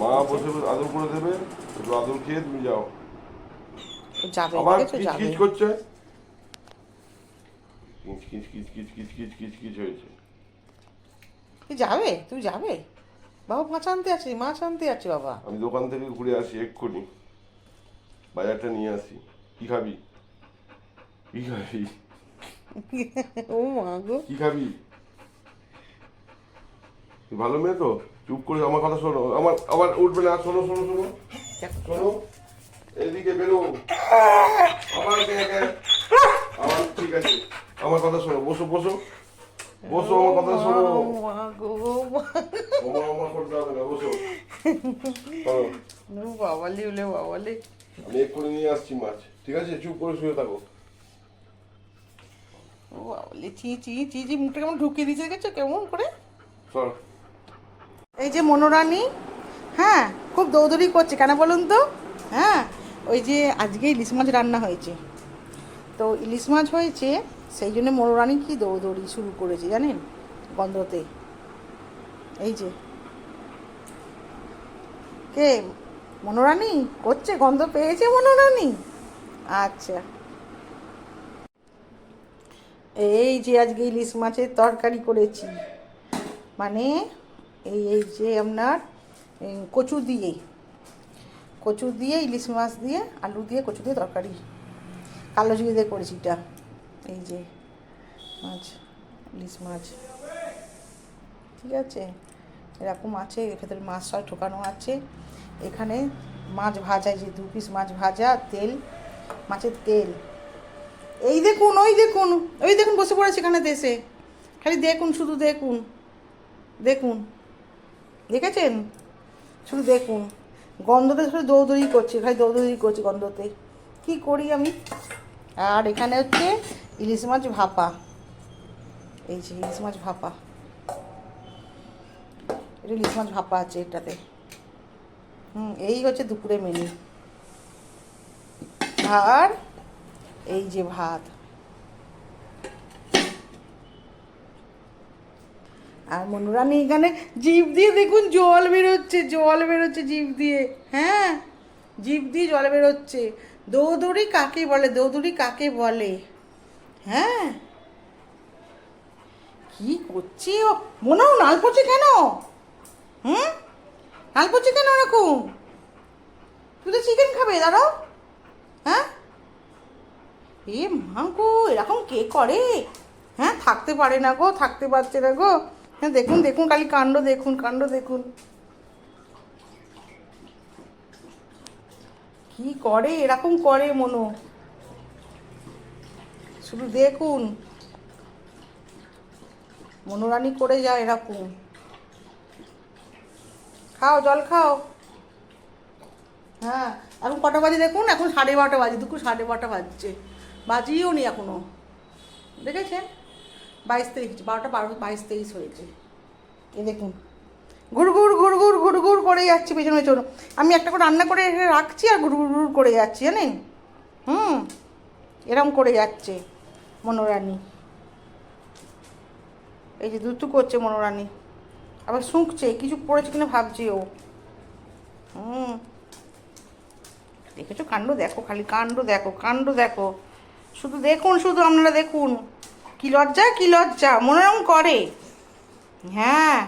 মা বসে বসে আদর করে দেবে একটু আদর খেয়ে তুমি যাও। যাবে আবার কিচকিচ করছে। কিচকিচ কিচকিচ কিচকিচ কিচকিচ হয়েছে। যাবে তুই যাবে। বাবা মাছ আনতে আছে মাছ আনতে আছে বাবা। আমি দোকান থেকে ঘুরে আসি এক্ষুনি। বাজারটা নিয়ে আসি। কি খাবি? কি খাবি? ও মা গো। কি খাবি? ভালো মেয়ে তো? চুপ করে আমার কথা শোনো। আমার আবার উঠবে না। শোনো শোনো শোনো। শোনো। এদিকে বেরো। কে কে ঠিক আছে। আমার কথা শোনো। বসো বসো। বসো আমার কথা শোনো। ওমা ওমা করতে হবে না। বসো। চলো ও বাবালে আমি এক্ষুনি নিয়ে আসছি মাছ। ঠিক আছে? চুপ করে শুয়ে থাকো। ও বাবালে চি চি চি চি মুখটা কেমন ঢুকিয়ে দিয়েছে দেখেছ? কেমন করে? চল। এই যে মনোরানী হ্যাঁ খুব দৌদৌড়ি করছে, কেন বলুন তো? হ্যাঁ ওই যে আজকে ইলিশ মাছ রান্না হয়েছে। তো ইলিশ মাছ হয়েছে, সেই জন্য মনোরানী কি দৌদৌড়ি শুরু করেছে জানেন? গন্ধতে। এই যে। কে? মনোরানী? করছে, গন্ধ পেয়েছে মনোরানী? আচ্ছা। এই যে আজকে ইলিশ মাছের তরকারি করেছি। মানে এই এই যে আপনার কচু দিয়ে কচু দিয়ে, ইলিশ মাছ দিয়ে, আলু দিয়ে, কচু দিয়ে তরকারি। কালো জিরে দিয়ে করেছি এটা। এই যে মাছ, ইলিশ মাছ। ঠিক আছে? এরকম আছে, এর ভেতরে মাছ সব ঠোকানো আছে। এখানে মাছ ভাজা যে দু পিস মাছ ভাজা, তেল, মাছের তেল। এই দেখুন, ওই দেখুন ওই দেখুন, বসে পড়েছে এখানে দেশে। খালি দেখুন, শুধু দেখুন। দেখুন। দেখেছেন? শুধু দেখুন। গন্ধতে শুধু দৌদৌড়ি করছে, খালি দৌদৌড়ি করছে গন্ধতে। কি করি আমি? আর এখানে হচ্ছে ইলিশ মাছ ভাপা। এই যে ইলিশ মাছ ভাপা। এটা ইলিশ মাছ ভাপা আছে এটাতে। হুম, এই হচ্ছে দুপুরে মেনু আর এই যে ভাত। আর মনোরানী এখানে জিভ দিয়ে দেখুন জল বেরোচ্ছে জল বেরোচ্ছে জিভ দিয়ে। হ্যাঁ জিভ দিয়ে জল বেরোচ্ছে। দৌদৌড়ি কাকে বলে? দৌদৌড়ি কাকে বলে? হ্যাঁ। কি করছি ও? মনে হয় নাল পড়ছে কেন? হুম? নাল পড়ছে কেন এরকম? তুই তো চিকেন খাবে, দাঁড়াও। হ্যাঁ? এ মা এরকম কে করে? হ্যাঁ থাকতে পারে না গো, থাকতে পারছে না গো। হ্যাঁ দেখুন দেখুন, খালি কাণ্ড দেখুন কাণ্ড দেখুন। কি করে? এরকম করে মনো। শুধু দেখুন। মনোরানী করে যায় এরকম। খাও, জল খাও। হ্যাঁ এখন কটা বাজে দেখুন? এখন সাড়ে বারোটা বাজে, দুপুর সাড়ে বারোটা বাজছে। বাজিয়েও নি এখনও। দেখেছেন? বাইশ তেইশ বারোটা বারো, বাইশ তেইশ হয়েছে। এ দেখুন ঘুরঘুর ঘুরঘুর ঘুরঘুর করে যাচ্ছে পেছনে পেছনে। আমি একটা করে রান্না করে রাখছি আর ঘুরঘুর ঘুর করে যাচ্ছি, জানেন? হুম, এরম করে যাচ্ছে মনোরানী। এই যে দুটু করছে মনোরানী। আবার শুঁকছে, কিছু পড়েছে কিনা ভাবছে ও। হুম। দেখেছ, কাণ্ড দেখো, খালি কাণ্ড দেখো কাণ্ড দেখো। শুধু দেখুন, শুধু আপনারা দেখুন। কি লজ্জা কি লজ্জা? মনোরম করে। হ্যাঁ।